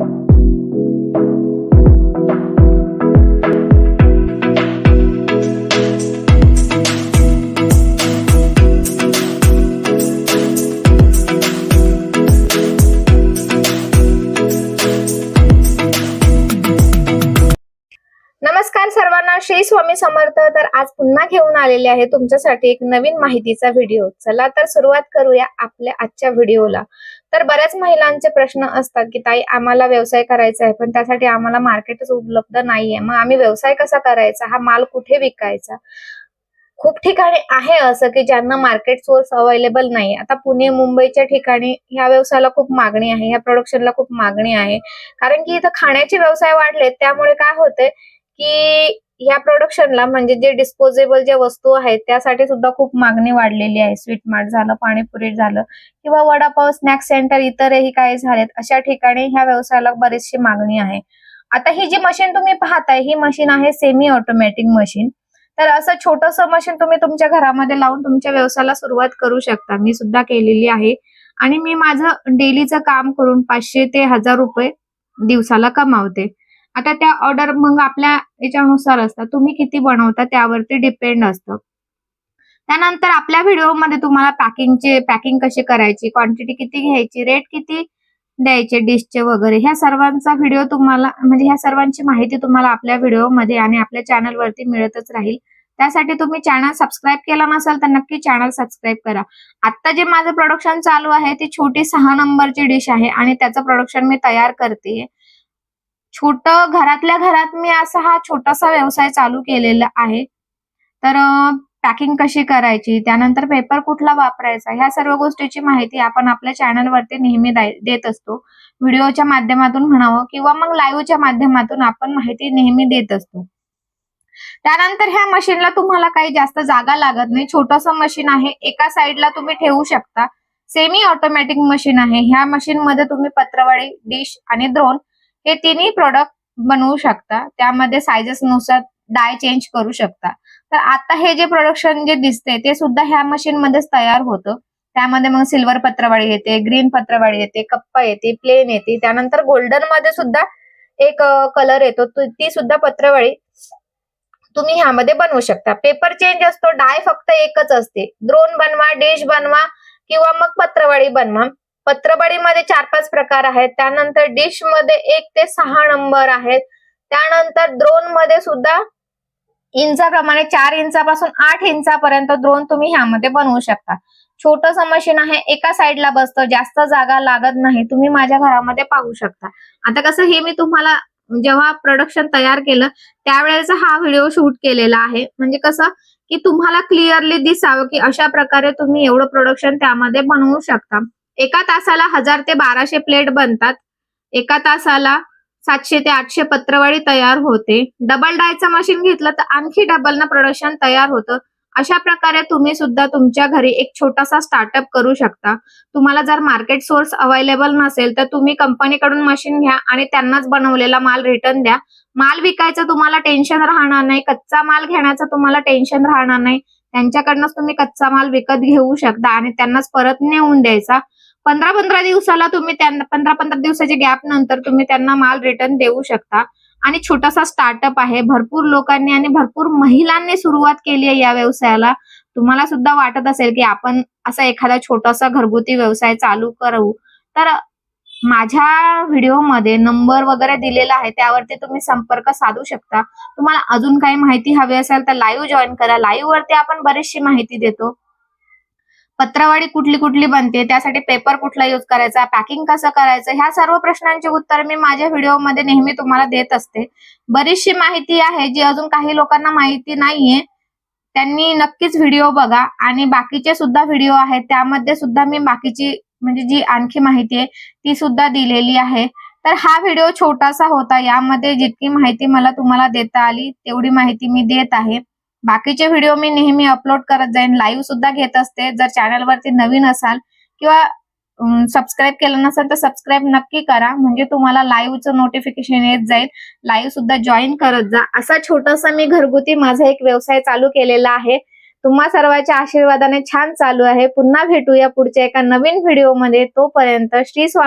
thank you. नमस्कार सर्वांना. श्री स्वामी समर्थ. तर आज पुन्हा घेऊन आलेले आहे तुमच्यासाठी एक नवीन माहितीचा व्हिडिओ चला तर सुरुवात करूया आपल्या आजच्या व्हिडिओला तर बऱ्याच महिलांचे प्रश्न असतात की ताई आम्हाला व्यवसाय करायचा आहे पण त्यासाठी आम्हाला मार्केटच उपलब्ध नाहीये. मग आम्ही व्यवसाय कसा करायचा? हा माल कुठे विकायचा? खूप ठिकाणी आहे असं की ज्यांना मार्केट सोर्स अवेलेबल नाही आता पुणे मुंबईच्या ठिकाणी ह्या व्यवसायाला खूप मागणी आहे ह्या प्रोडक्शनला खूप मागणी आहे. कारण की इथं खाण्याचे व्यवसाय वाढले त्यामुळे काय होते की ह्या प्रोडक्शनला म्हणजे जे डिस्पोजेबल ज्या वस्तू आहेत त्यासाठी सुद्धा खूप मागणी वाढलेली आहे. स्वीट मार्ट झालं पाणीपुरी झालं किंवा वडापाव स्नॅक्स सेंटर इतरही काही झालेत अशा ठिकाणी ह्या व्यवसायाला बरीचशी मागणी आहे. आता ही जी मशीन तुम्ही पाहताय ही मशीन आहे सेमी ऑटोमॅटिक मशीन तर असं छोटंसं मशीन तुम्ही तुमच्या घरामध्ये लावून तुमच्या व्यवसायाला सुरुवात करू शकता. मी सुद्धा केलेली आहे. आणि मी माझं डेलीचं काम करून पाचशे ते हजार रुपये दिवसाला कमावते. आता त्या ऑर्डर मग आपल्या याच्यानुसार असतात तुम्ही किती बनवता त्यावरती डिपेंड असतं. त्यानंतर आपल्या व्हिडिओमध्ये तुम्हाला पॅकिंगचे पॅकिंग कशी करायची क्वांटिटी किती घ्यायची रेट किती द्यायचे डिशचे वगैरे ह्या सर्वांचा व्हिडिओ तुम्हाला म्हणजे ह्या सर्वांची माहिती तुम्हाला आपल्या व्हिडिओमध्ये आणि आपल्या चॅनलवरती मिळतच राहील. त्यासाठी तुम्ही चॅनल सबस्क्राईब केला नसेल तर नक्की चॅनल सबस्क्राईब करा. आता जे माझं प्रोडक्शन चालू आहे ती छोटी सहा नंबरची डिश आहे आणि त्याचं प्रोडक्शन मी तयार करते छोट घरातल्या घरात मी असा हा छोटासा व्यवसाय चालू केलेला आहे. तर पॅकिंग कशी करायची? त्यानंतर पेपर कुठला वापरायचा? ह्या सर्व गोष्टीची माहिती आपण आपल्या चॅनलवरती नेहमी देत असतो. व्हिडिओच्या माध्यमातून म्हणावं किंवा मग लाईव्हच्या माध्यमातून आपण माहिती नेहमी देत असतो. त्यानंतर ह्या मशीनला तुम्हाला काही जास्त जागा लागत नाही. छोटंसं मशीन आहे. एका साईडला तुम्ही ठेवू शकता. सेमी ऑटोमॅटिक मशीन आहे. ह्या मशीन मध्ये तुम्ही पत्रवाळी डिश आणि द्रोण हे तिन्ही प्रोडक्ट बनवू शकता. त्यामध्ये सायझेस नुसार डाय चेंज करू शकता. तर आता हे जे प्रोडक्शन जे दिसते ते सुद्धा ह्या मशीन मध्येच तयार होतं. त्यामध्ये मग सिल्वर पत्रवाळी येते ग्रीन पत्रवाळी येते कप्पा येते प्लेन येते. त्यानंतर गोल्डनमध्ये सुद्धा एक कलर येतो. ती सुद्धा पत्रवाळी तुम्ही ह्यामध्ये बनवू शकता. पेपर चेंज असतो डाय फक्त एकच असते. द्रोण बनवा डिश बनवा किंवा मग पत्रवाळी बनवा. पत्रबडीमध्ये चार पाच प्रकार आहेत. त्यानंतर डिशमध्ये एक ते सहा नंबर आहेत. त्यानंतर द्रोणमध्ये सुद्धा इंचाप्रमाणे चार इंचापासून आठ इंचापर्यंत द्रोण तुम्ही ह्यामध्ये बनवू शकता. छोटस मशीन आहे एका साईडला बसतं जास्त जागा लागत नाही तुम्ही माझ्या घरामध्ये पाहू शकता. आता कसं हे मी तुम्हाला जेव्हा प्रोडक्शन तयार केलं त्यावेळेचा हा व्हिडिओ शूट केलेला आहे. म्हणजे कसं की तुम्हाला क्लिअरली दिसावं की अशा प्रकारे तुम्ही एवढं प्रोडक्शन त्यामध्ये बनवू शकता. एका तासाला हजार ते बाराशे प्लेट बनतात. एका तासाला सातशे ते आठशे पत्रवाळी तयार होते. डबल डायचं मशीन घेतलं तर आणखी डबल ना प्रोडक्शन तयार होतं. अशा प्रकारे तुम्ही सुद्धा तुमच्या घरी एक छोटासा स्टार्टअप करू शकता. तुम्हाला जर मार्केट सोर्स अवेलेबल नसेल तर तुम्ही कंपनीकडून मशीन घ्या आणि त्यांनाच बनवलेला माल रिटर्न द्या. माल विकायचं तुम्हाला टेन्शन राहणार नाही. कच्चा माल घेण्याचं तुम्हाला टेन्शन राहणार नाही. त्यांच्याकडनंच तुम्ही कच्चा माल विकत घेऊ शकता आणि त्यांनाच परत नेऊन द्यायचा. पंधरा पंधरा दिवसाला तुम्ही त्यांना पंधरा पंधरा दिवसाच्या गॅप नंतर तुम्ही त्यांना माल रिटर्न देऊ शकता. आणि छोटासा स्टार्टअप आहे. भरपूर लोकांनी आणि भरपूर महिलांनी सुरुवात केली आहे या व्यवसायाला. तुम्हाला सुद्धा वाटत असेल की आपण असा एखादा छोटासा घरगुती व्यवसाय चालू करू. तर माझ्या व्हिडिओमध्ये नंबर वगैरे दिलेला आहे. त्यावरती तुम्ही संपर्क साधू शकता. तुम्हाला अजून काही माहिती हवी असेल तर लाईव्ह जॉईन करा. लाईव्ह वरती आपण बरीचशी माहिती देतो. पत्रावळी कुठली कुठली बनते त्यासाठी पेपर कुठला युज करायचा पॅकिंग कसं करायचं ह्या सर्व प्रश्नांची उत्तर मी माझ्या व्हिडिओमध्ये नेहमी तुम्हाला देत असते. बरीचशी माहिती आहे जी अजून काही लोकांना माहिती नाहीये. त्यांनी नक्कीच व्हिडिओ बघा आणि बाकीचे सुद्धा व्हिडिओ आहेत त्यामध्ये सुद्धा मी बाकीची म्हणजे जी आणखी माहिती आहे ती सुद्धा दिलेली आहे. तर हा व्हिडिओ छोटासा होता यामध्ये जितकी माहिती मला तुम्हाला देता आली तेवढी माहिती मी देत आहे. बाकीचे व्हिडिओ मी नेहमी अपलोड करत जाईन. लाईव्ह सुद्धा घेत असते. जर चॅनलवरती नवीन असाल किंवा सबस्क्राईब केलं नसेल तर सबस्क्राईब नक्की करा. म्हणजे तुम्हाला लाईव्हचं नोटिफिकेशन येत जाईल. लाईव्ह सुद्धा जॉईन करत जा. असा छोटासा मी घरगुती माझा एक व्यवसाय चालू केलेला आहे. तुम्हा सर्वांच्या आशीर्वादाने छान चालू आहे. पुन्हा भेटूया पुढच्या एका नवीन व्हिडिओमध्ये तोपर्यंत श्री स्वामी